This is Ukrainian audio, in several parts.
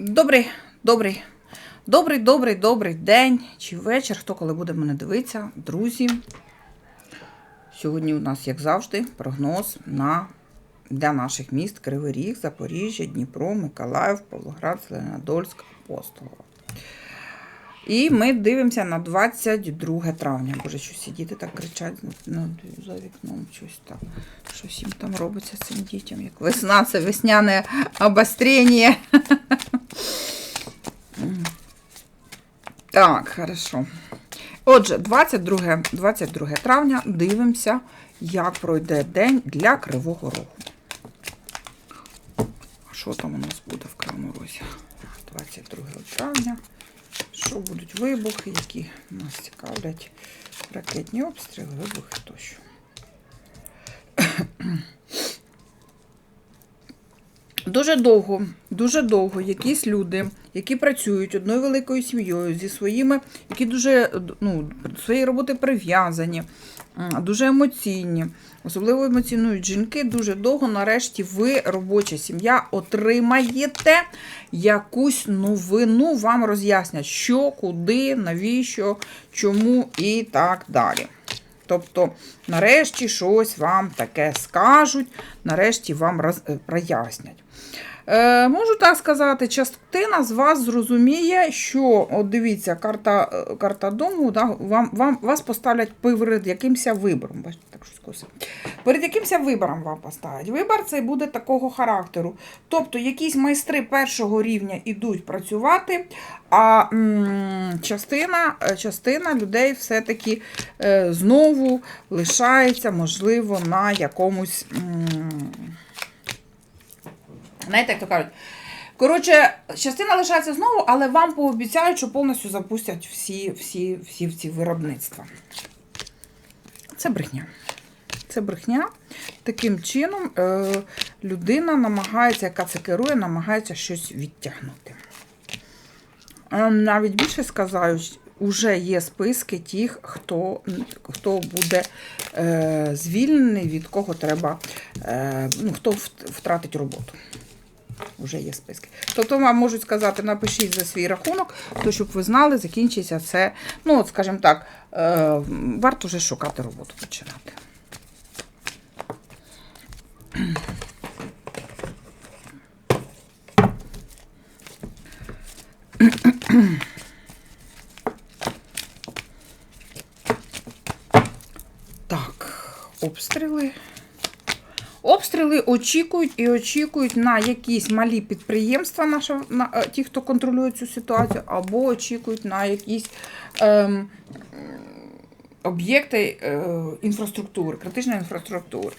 Добрий, добрий, добрий, добрий, добрий день чи вечір, хто коли буде мене дивитися, друзі. Сьогодні у нас, як завжди, прогноз на для наших міст Кривий Ріг, Запоріжжя, Дніпро, Миколаїв, Павлоград, Зеленодольськ, Апостолова. І ми дивимося на 22 травня. Боже, щось ці діти так кричать за вікном, щось там. Щось їм там робиться цим дітям. Як весна, це весняне обострення. Так, хорошо. Отже, 22, 22 травня дивимося, як пройде день для Кривого Рогу. А що там у нас буде в Кривому Розі? 22 травня. Що будуть вибухи, які нас цікавлять? Ракетні обстріли, вибухи тощо. Дуже довго, дуже довго якісь люди, які працюють одною великою сім'єю зі своїми, які дуже ну, своєї роботи прив'язані, дуже емоційні, особливо емоціонують жінки. Дуже довго, нарешті, ви, робоча сім'я, отримаєте якусь новину, вам роз'яснять, що, куди, навіщо, чому і так далі. Тобто, нарешті щось вам таке скажуть, нарешті вам е, прояснять. Е, можу так сказати, частина з вас зрозуміє, що, от дивіться, карта, е, карта дому, да, вам, вам, вас поставлять перед якимось вибором. Так щось. Перед якимось вибором вам поставлять. Вибор цей буде такого характеру. Тобто, якісь майстри першого рівня йдуть працювати, а м, частина, частина людей все-таки е, знову лишається, можливо, на якомусь. М, Знаєте, як то кажуть. Коротше, частина лишається знову, але вам пообіцяють, що повністю запустять всі, всі, всі ці виробництва. Це брехня. Це брехня. Таким чином е, людина намагається, яка це керує, намагається щось відтягнути. Е, навіть більше сказаю, вже є списки тих, хто, хто буде е, звільнений, від кого треба, е, ну, хто втратить роботу. Вже є списки. Тобто вам можуть сказати, напишіть за свій рахунок, то щоб ви знали, закінчиться це. Ну, от, скажімо так, е, варто вже шукати роботу починати. Так, обстріли. Очікують і очікують на якісь малі підприємства, наші, на, е, ті, хто контролює цю ситуацію, або очікують на якісь ем, об'єкти е, інфраструктури, критичної інфраструктури.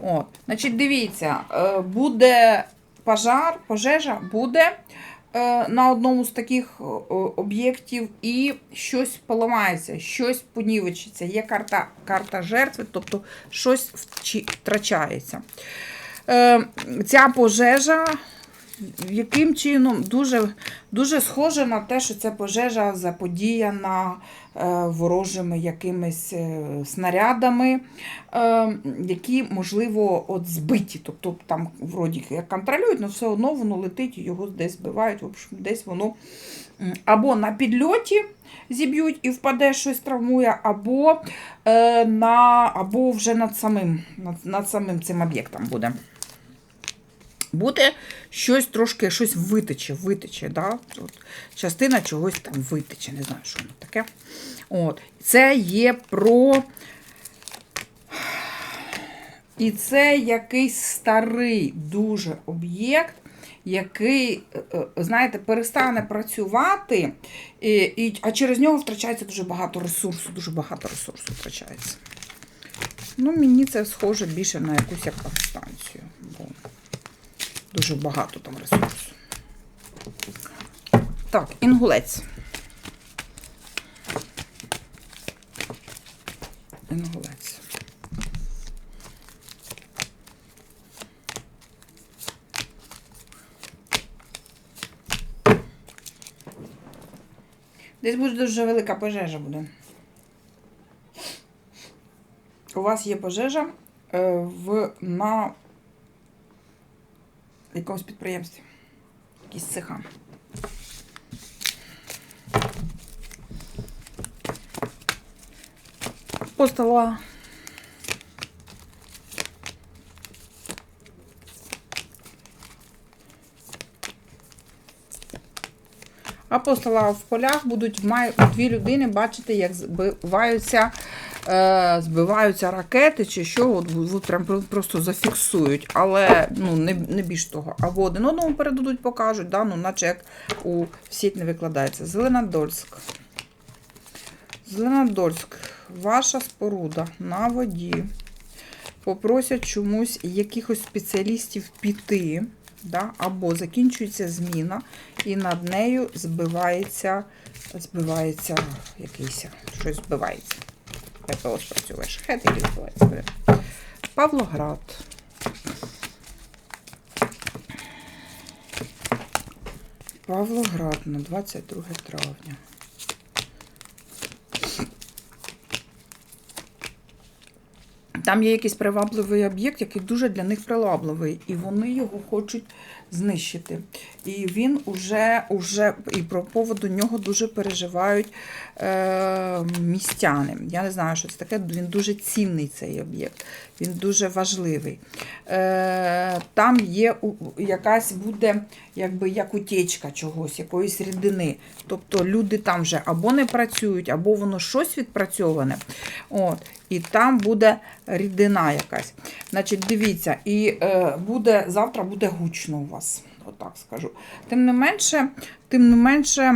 От. Значить, дивіться, е, буде пожар, пожежа буде е, на одному з таких е, об'єктів, і щось поламається, щось понівечиться. Є карта, карта жертви, тобто щось втрачається. Е, Ця пожежа. Яким чином дуже, дуже схоже на те, що ця пожежа заподіяна е, ворожими якимись е, снарядами, які, можливо, от збиті. Тобто там вроді як контролюють, але все одно воно летить його десь збивають. В общем, десь воно або на підльоті зіб'ють і впаде щось травмує, або, на, або вже над самим, над, над самим цим об'єктом буде. Буде щось трошки щось витече, витече, да? От, частина чогось там витече, не знаю, що воно таке. От. Це є про. І це якийсь старий дуже об'єкт, який, е, е, знаєте, перестане працювати, і, і, а через нього втрачається дуже багато ресурсу, дуже багато ресурсу втрачається. Ну, мені це схоже більше на якусь станцію. Бо дуже багато там ресурсу. Так, інгулець. Інгулець. Десь буде дуже велика пожежа буде. У вас є пожежа е, в, на якомусь підприємстві. якісь цеха. Постала. А по в полях будуть дві людини бачити, як збиваються, е, збиваються ракети чи що, от, от прям просто зафіксують. Але ну, не, не більш того. Або один одному передадуть, покажуть, да? ну, наче як у сіть не викладається. Зеленодольськ. Зеленодольськ, ваша споруда на воді. Попросять чомусь якихось спеціалістів піти, да? або закінчується зміна, і над нею збивається, збивається якийсь, щось збивається. ППО спрацьовує шахет і збивається. Павлоград. Павлоград на 22 травня. Там є якийсь привабливий об'єкт, який дуже для них привабливий, і вони його хочуть знищити. І він уже, уже і про поводу нього дуже переживають е, містяни. Я не знаю, що це таке. Він дуже цінний цей об'єкт, він дуже важливий. Е, там є якась буде якби як утечка чогось, якоїсь рідини. Тобто люди там вже або не працюють, або воно щось відпрацьоване. От, і там буде рідина якась. Значить, дивіться, і е, буде завтра буде гучно у вас. Отак скажу. Тим не менше, тим не менше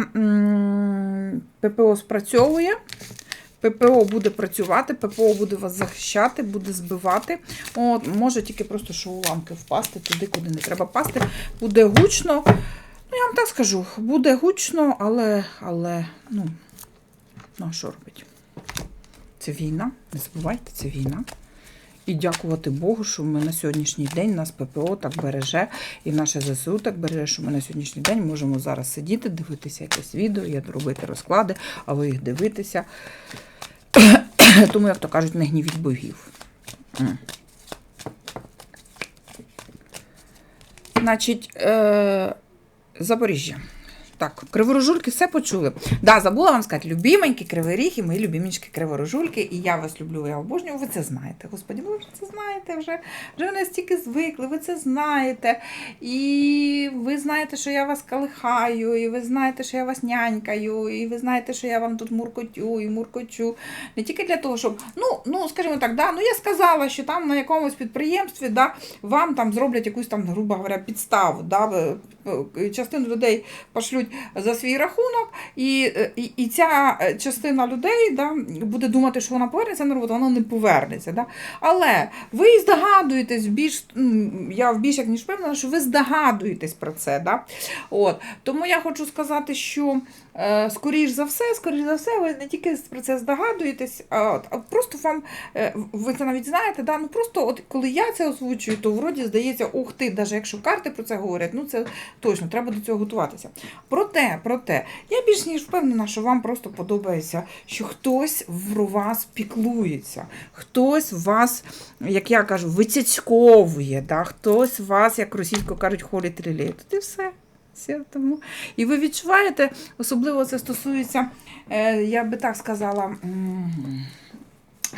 ППО спрацьовує. ППО буде працювати, ППО буде вас захищати, буде збивати. От, може тільки просто що уламки впасти туди, куди не треба пасти. Буде гучно. Ну, я вам так скажу, буде гучно, але, але ну, ну що робить? Це війна, не забувайте, це війна. І дякувати Богу, що ми на сьогоднішній день нас ППО так береже, і наше ЗСУ так береже, що ми на сьогоднішній день можемо зараз сидіти, дивитися якесь відео, і робити розклади, а ви їх дивитися. Тому, як то кажуть, не гнівіть богів. Значить, е- Запоріжжя. Так, криворожульки все почули. Да, забула вам сказати, любіменькі кривий мої любімічки криворожульки. І я вас люблю, я обожнюю. Ви це знаєте. Господі, ви це знаєте, вже, вже ви настільки звикли, ви це знаєте. І ви знаєте, що я вас калихаю, і ви знаєте, що я вас нянькаю, і ви знаєте, що я вам тут муркотю і муркочу. Не тільки для того, щоб, ну, ну скажімо так, да, ну я сказала, що там на якомусь підприємстві да, вам там зроблять якусь там, грубо говоря, підставу. Да, частину людей пошлють за свій рахунок, і, е, і, і ця е, частина людей да, буде думати, що вона повернеться на роботу, вона не повернеться. Да? Але ви здогадуєтесь більш, я я більш як ніж впевнена, що ви здогадуєтесь про це. Да? От. Тому я хочу сказати, що скоріш за все, скоріш за все, ви не тільки про це здогадуєтесь, а, а просто вам, е, ви це навіть знаєте, да? ну просто от коли я це озвучую, то вроді здається, ух ти, навіть якщо карти про це говорять, ну це точно, треба до цього готуватися. Проте, проте, я більш ніж впевнена, що вам просто подобається, що хтось в вас піклується, хтось вас, як я кажу, вицяцьковує, да? хтось вас, як російсько кажуть, холить реле. Тут і все. Тому. І ви відчуваєте, особливо це стосується, е, я би так сказала,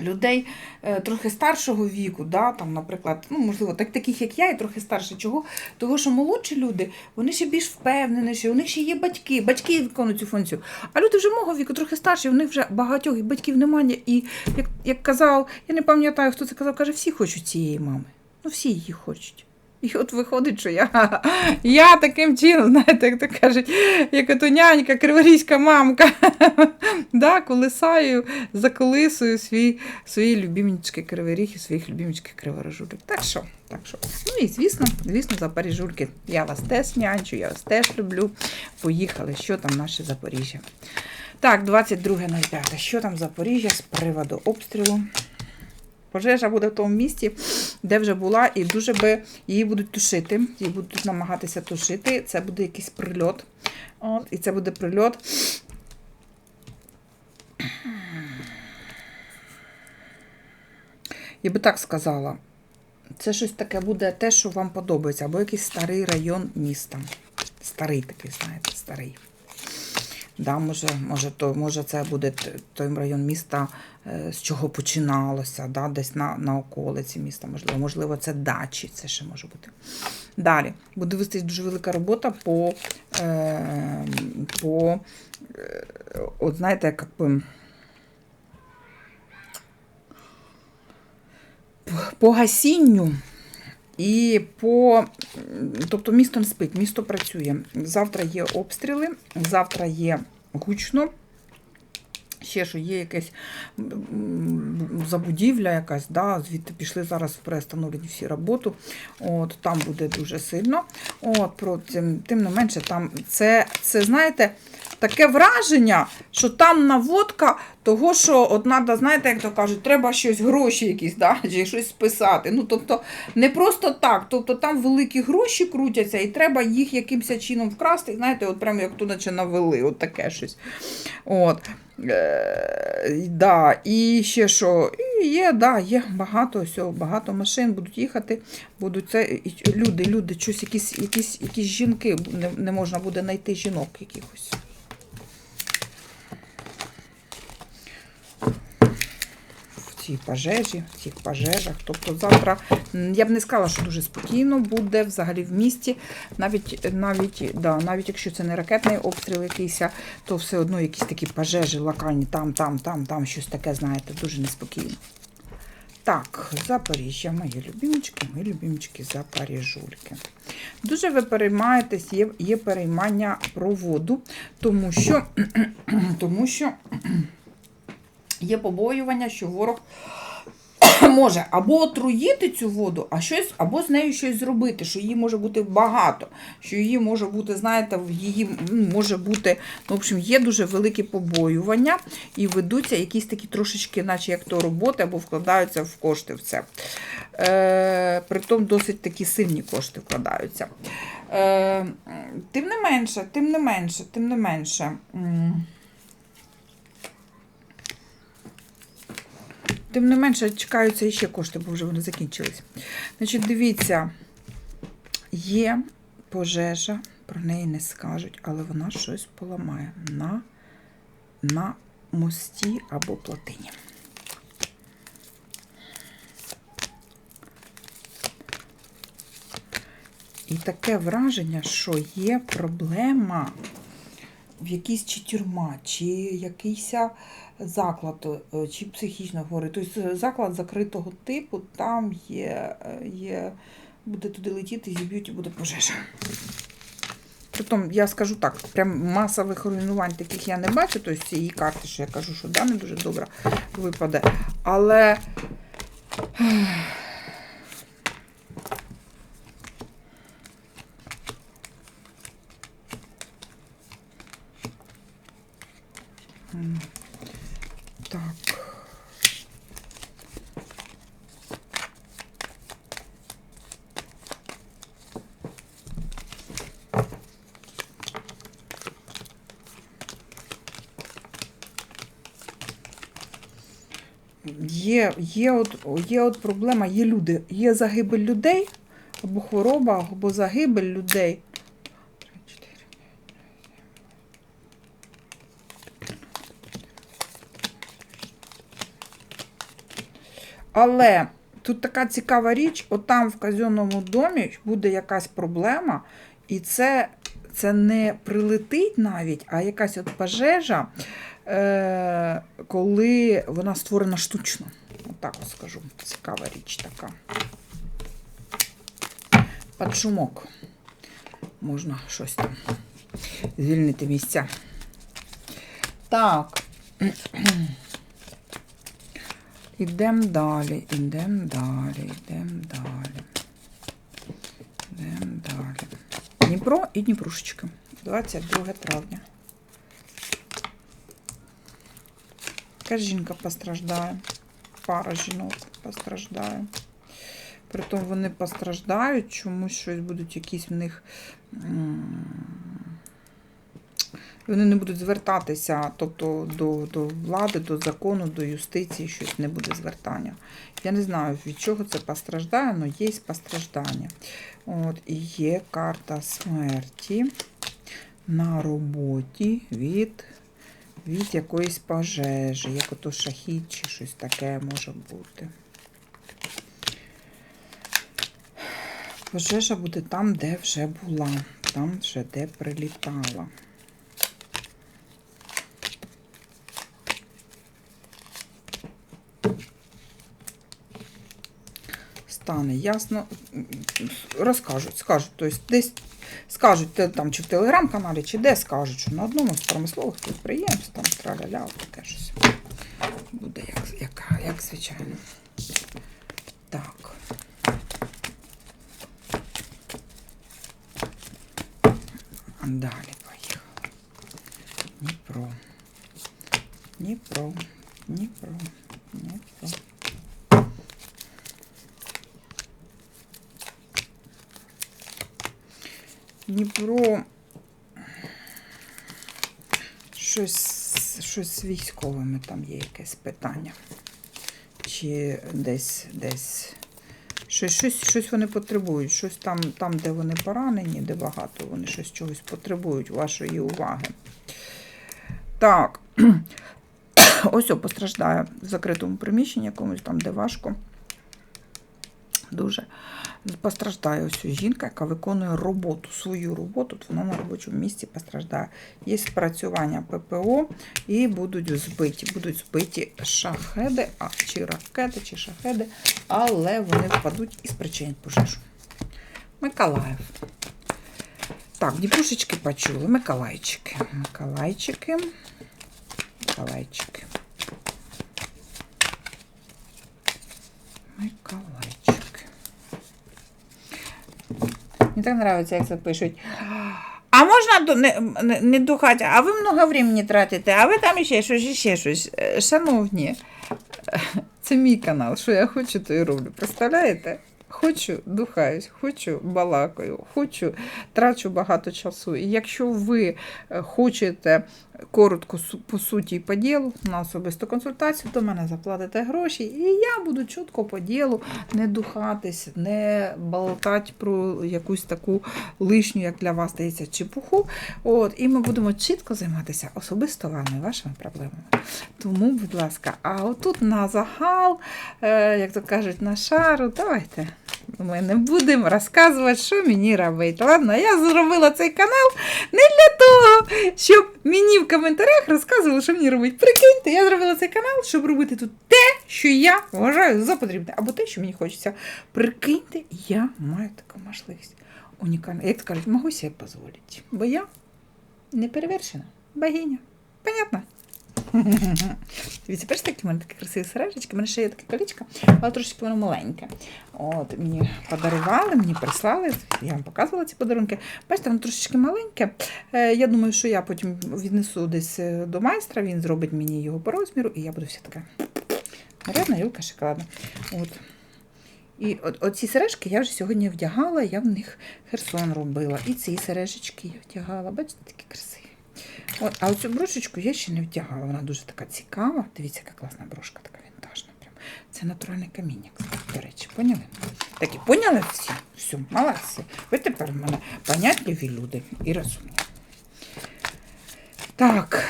людей е, трохи старшого віку, да, там, наприклад, ну, можливо, так, таких як я, і трохи старше. Чого? Того, що молодші люди, вони ще більш впевненіші, у них ще є батьки, батьки виконують цю функцію. А люди вже мого віку, трохи старші, у них вже багатьох і батьків немає. І як, як казав, я не пам'ятаю, хто це казав, каже, всі хочуть цієї мами. Ну, всі її хочуть. І от виходить, що я, я таким чином, знаєте, як то кажуть, як ото нянька, криворізька мамка, да, колисаю, заколисую свій, свої любімічки кривий ріг і своїх любімічки криворожулик. Так що, так що. Ну і звісно, звісно, запоріжульки. Я вас теж нянчу, я вас теж люблю. Поїхали, що там наше Запоріжжя. Так, 22.05. Що там Запоріжжя з приводу обстрілу? Пожежа буде в тому місці, де вже була, і дуже би її будуть тушити. Її будуть намагатися тушити. Це буде якийсь прильот. От, і це буде прильот. Я би так сказала. Це щось таке буде те, що вам подобається, або якийсь старий район міста. Старий такий, знаєте, старий. Да, може, може, то, може, це буде той район міста, е, з чого починалося, да, десь на, на околиці міста, можливо. Можливо, це дачі, це ще може бути. Далі. Буде вестись дуже велика робота по, е, по е, от знаєте, як по гасінню і по. Тобто місто не спить, місто працює. Завтра є обстріли, завтра є гучно. Ще що є якась забудівля якась, да, звідти пішли зараз в перестановлені всі роботу. От, там буде дуже сильно. От, про, тим, тим не менше, там це, це, знаєте, таке враження, що там наводка того, що от надо, знаєте, як то кажуть, треба щось, гроші якісь, да, чи щось списати. Ну, тобто, не просто так. Тобто там великі гроші крутяться, і треба їх якимось чином вкрасти. Знаєте, от прямо як то наче навели, от таке щось. От. Е, да, і ще що, і є, да, є багато всього, багато машин будуть їхати, будуть це люди, люди, щось, якісь, якісь, якісь жінки, не, не можна буде знайти жінок якихось. Цій пожежі, в цих пожежах. Тобто завтра, я б не сказала, що дуже спокійно буде взагалі в місті. Навіть, навіть, да, навіть якщо це не ракетний обстріл якийсь, то все одно якісь такі пожежі локальні, там, там, там, там, щось таке, знаєте, дуже неспокійно. Так, Запоріжжя, мої любімочки, мої любімочки, Запоріжульки. Дуже ви переймаєтесь, є, є переймання про воду, тому що, тому що є побоювання, що ворог може або отруїти цю воду, а щось, або з нею щось зробити, що її може бути багато, що її може бути, знаєте, її може бути, ну, в общем, є дуже великі побоювання і ведуться якісь такі трошечки, наче як то роботи, або вкладаються в кошти в це. Е, притом досить такі сильні кошти вкладаються. Е, тим не менше, тим не менше, тим не менше. Тим не менше, чекаються іще кошти, бо вже вони закінчились. Значить, дивіться, є пожежа, про неї не скажуть, але вона щось поламає на, на мості або плотині. І таке враження, що є проблема в якійсь чи тюрма, чи якийсь заклад, е, чи психічно хворий. Тобто заклад закритого типу, там є, е, є буде туди летіти, зіб'ють і буде пожежа. Притом, я скажу так, прям масових руйнувань таких я не бачу, тобто цієї карти, що я кажу, що да, не дуже добре випаде. Але М, Так. Є, є, от, є от проблема, є люди, є загибель людей, або хвороба, або загибель людей. Але тут така цікава річ: отам в казенному домі буде якась проблема, і це, це не прилетить навіть, а якась от пожежа, коли вона створена штучно. Отак от скажу. Цікава річ така. Під шумок. Можна щось там звільнити місця. Так. Ідемо далі, ідемо далі, ідемо далі. Ідемо далі. Дніпро і Дніпрушечка. 22 травня. Якась жінка постраждає. Пара жінок постраждає. Притом вони постраждають, чомусь щось будуть якісь в них. вони не будуть звертатися, тобто до, до влади, до закону, до юстиції, щось не буде звертання. Я не знаю, від чого це постраждає, але є постраждання. От, і є карта смерті на роботі від, від якоїсь пожежі, як ото шахід чи щось таке може бути. Пожежа буде там, де вже була, там вже де прилітала. Стане ясно, розкажуть, скажуть, тобто десь скажуть там чи в телеграм-каналі, чи де скажуть, що на одному з промислових підприємств там траля-ля, таке щось буде, як, як, як звичайно. Так. Далі поїхали. Дніпро. Дніпро. Дніпро. Дніпро. Щось, щось з військовими там є якесь питання. Чи десь десь. Щось, щось, щось вони потребують. Щось там, там, де вони поранені, де багато, вони щось чогось потребують вашої уваги. Так. Ось о, постраждає в закритому приміщенні якомусь там, де важко. Дуже постраждає ось жінка, яка виконує роботу, свою роботу, от вона на робочому місці постраждає. Є спрацювання ППО і будуть збиті. Будуть збиті шахеди, а, чи ракети, чи шахеди, але вони впадуть і спричинять пожежу. Миколаїв. Так, діпушечки почули. Миколайчики. Миколайчики. Миколайчики. Миколайчики. Мені так подобається, як це пишуть. А можна не, не, не духати, а ви много времени тратите, а ви там ще щось, ще щось. Е, Шановні, це мій канал. Що я хочу, то і роблю. Представляєте? Хочу, духаюсь, хочу, балакаю, хочу, трачу багато часу. І якщо ви е, хочете коротко по суті по ділу на особисту консультацію, то мене заплатите гроші, і я буду чітко по ділу не духатись, не болтати про якусь таку лишню, як для вас здається, чепуху. От, і ми будемо чітко займатися особисто вами, вашими проблемами. Тому, будь ласка, а отут на загал, е, як то кажуть, на шару, давайте. Ми не будемо розказувати, що мені робити. Ладно, я зробила цей канал не для того, щоб мені в коментарях розказували, що мені робити. Прикиньте, я зробила цей канал, щоб робити тут те, що я вважаю за потрібне, або те, що мені хочеться. Прикиньте, я маю таку можливість. Унікальна. Як кажуть, можу себе дозволити. Бо я не перевершена. Богиня. Понятно? Дивіться, бачите, які в мене такі красиві сережечки. У мене ще є таке колічко, але трошечки воно маленьке. От, мені подарували, мені прислали, я вам показувала ці подарунки. Бачите, воно трошечки маленьке. Е, я думаю, що я потім віднесу десь е, до майстра, він зробить мені його по розміру, і я буду вся така нарядна, юлка шоколадна. От. І от, оці сережки я вже сьогодні вдягала, я в них херсон робила. І ці сережечки я вдягала. Бачите, такі красиві. От, а оцю брошечку я ще не вдягала. Вона дуже така цікава. Дивіться, яка класна брошка, така вінтажна. Прям. Це натуральний каміння, до речі, поняли? Так і поняли всі? Все, молодці. Ви тепер в мене понятливі люди і розумні. Так.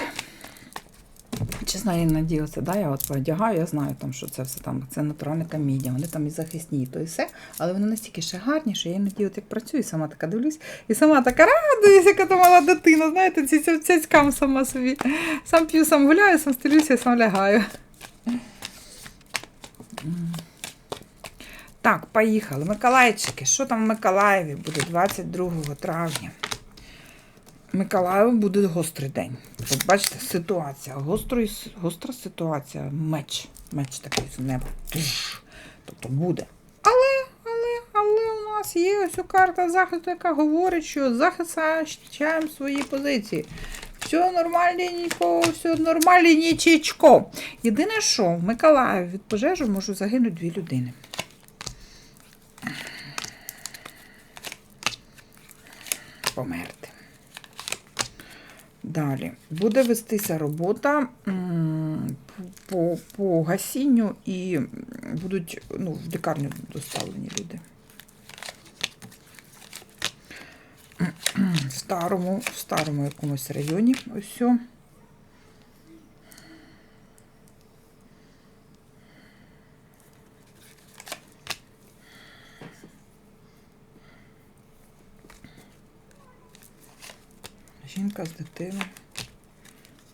Чесно, я не надіялася, да, я от одягаю, я знаю, там, що це все там, це натуральне каміння, вони там і захисні, і то і все, але вони настільки ще гарні, що я іноді от як працюю, сама така дивлюсь, і сама така радуюсь, яка то мала дитина, знаєте, ці цяцькам сама собі. Сам п'ю, сам гуляю, сам стелюся, сам лягаю. Так, поїхали. Миколайчики. Що там в Миколаєві буде 22 травня? Миколаєву буде гострий день. От бачите, ситуація. Гострий, гостра ситуація. Меч. Меч такий з неба. Тобто буде. Але, але, але у нас є ось карта захисту, яка говорить, що захищаємо свої позиції. Все нормальненько, все нормальненько. Єдине, що в Миколаєві від пожежі можуть загинути дві людини. Померти. Далі. Буде вестися робота по, по гасінню і будуть ну, в лікарню доставлені люди. В старому, в старому якомусь районі. Ось. о. Жінка з дитиною.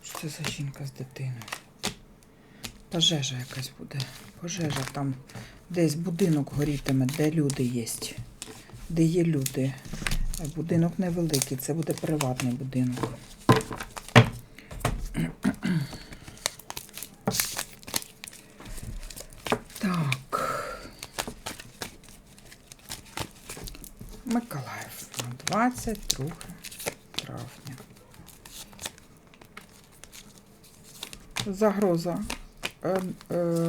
Що це за жінка з дитиною? Пожежа якась буде. Пожежа там десь будинок горітиме, де люди є. Де є люди. Будинок невеликий, це буде приватний будинок. Так. Миколаїв. 22 травня. Загроза е, е,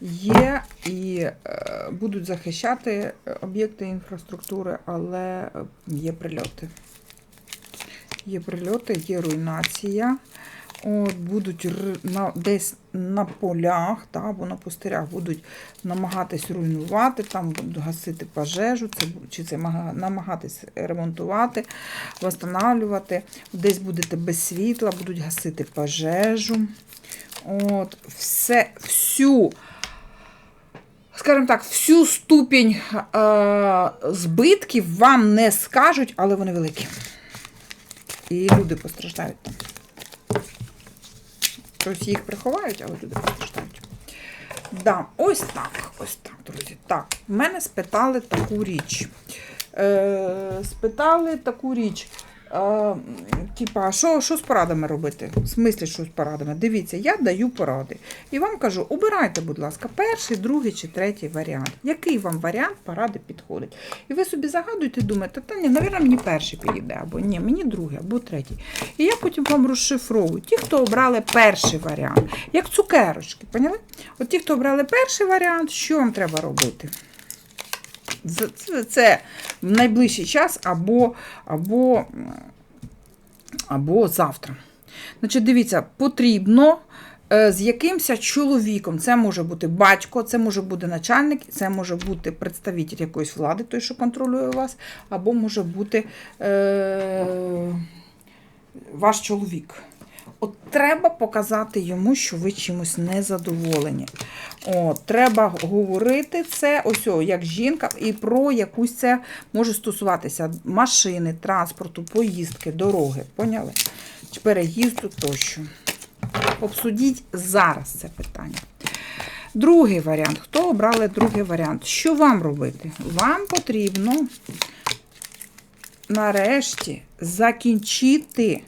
є і е, будуть захищати об'єкти інфраструктури, але є прильоти. Є прильоти, є руйнація. От, будуть на, десь на полях та, або на пустирях будуть намагатись руйнувати, там будуть гасити пожежу, це, чи це намагатись ремонтувати, восстанавлювати. Десь будете без світла, будуть гасити пожежу. От, все, всю, скажімо так, всю ступінь е, збитків вам не скажуть, але вони великі. І люди постраждають там. Тобто їх приховають, але люди постраждають. Да, ось так, ось так, друзі. Так, мене спитали таку річ. Е, спитали таку річ. Е, типа, що, що з порадами робити? В смислі, що з порадами? Дивіться, я даю поради. І вам кажу, обирайте, будь ласка, перший, другий чи третій варіант. Який вам варіант поради підходить? І ви собі загадуєте, думаєте, та ні, навірно, мені перший підійде, або ні, мені другий, або третій. І я потім вам розшифровую. Ті, хто обрали перший варіант, як цукерочки, поняли? От ті, хто обрали перший варіант, що вам треба робити? Це, це, в найближчий час або, або, або завтра. Значить, дивіться, потрібно е, з якимось чоловіком. Це може бути батько, це може бути начальник, це може бути представитель якоїсь влади, той, що контролює вас, або може бути е, ваш чоловік. От треба показати йому, що ви чимось не задоволені. От, треба говорити це, ось о, як жінка, і про якусь це може стосуватися машини, транспорту, поїздки, дороги. Поняли? Чи переїзду тощо. Обсудіть зараз це питання. Другий варіант. Хто обрали другий варіант? Що вам робити? Вам потрібно нарешті закінчити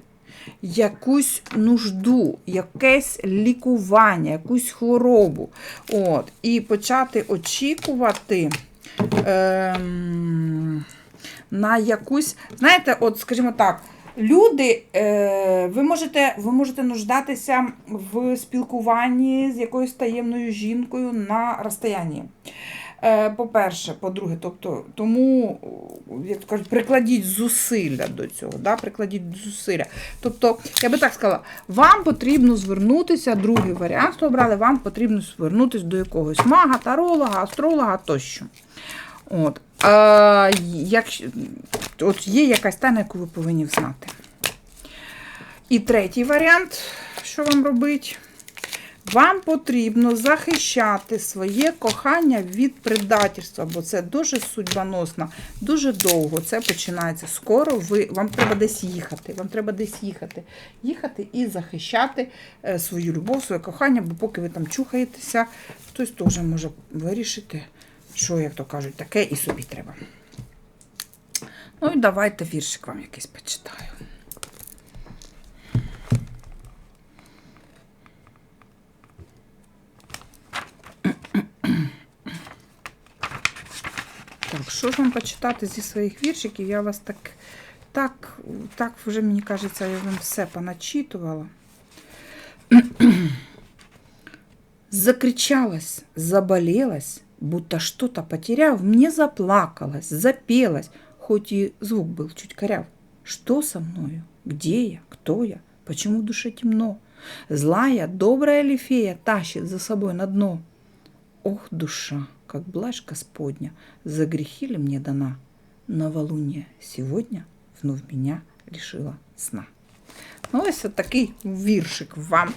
якусь нужду, якесь лікування, якусь хворобу. От, І почати очікувати ем, на якусь, знаєте, от, скажімо так, люди, е, ви, можете, ви можете нуждатися в спілкуванні з якоюсь таємною жінкою на розстоянні. Е, По-перше, по-друге, тобто, тому, як кажуть, прикладіть зусилля до цього. Да? Прикладіть зусилля. Тобто, я би так сказала, вам потрібно звернутися, другий варіант, обрали, вам потрібно звернутися до якогось мага, таролога, астролога тощо. От. А, як, от є якась тайна, яку ви повинні знати. І третій варіант, що вам робить? Вам потрібно захищати своє кохання від предательства, бо це дуже судьбоносно, дуже довго. Це починається скоро. Ви, Вам треба десь їхати. Вам треба десь їхати. Їхати і захищати е, свою любов, своє кохання, бо поки ви там чухаєтеся, хтось теж може вирішити, що, як то кажуть, таке і собі треба. Ну і давайте віршик вам якийсь почитаю. що ж вам почитати зі своїх віршиків? Я вас так, так, так вже, мені кажеться, я вам все поначитувала. Закричалась, заболелась, будто что-то потеряв, мне заплакалась, запелась, хоть и звук был чуть коряв. Что со мною? Где я? Кто я? Почему в душе темно? Злая, добрая ли фея тащит за собой на дно? Ох, душа, как блажь Господня, за грехи ли мне дана? Новолуние сегодня вновь меня лишила сна. Ну, ось от такий віршик вам.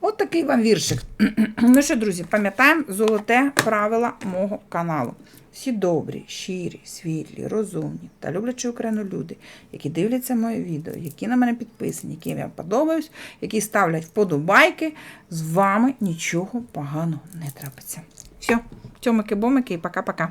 От такий вам віршик. Ну що, друзі, пам'ятаємо золоте правило мого каналу. Всі добрі, щирі, світлі, розумні та люблячі Україну люди, які дивляться моє відео, які на мене підписані, яким я подобаюсь, які ставлять вподобайки, з вами нічого поганого не трапиться. Все, тьомики-бомики і пока-пока.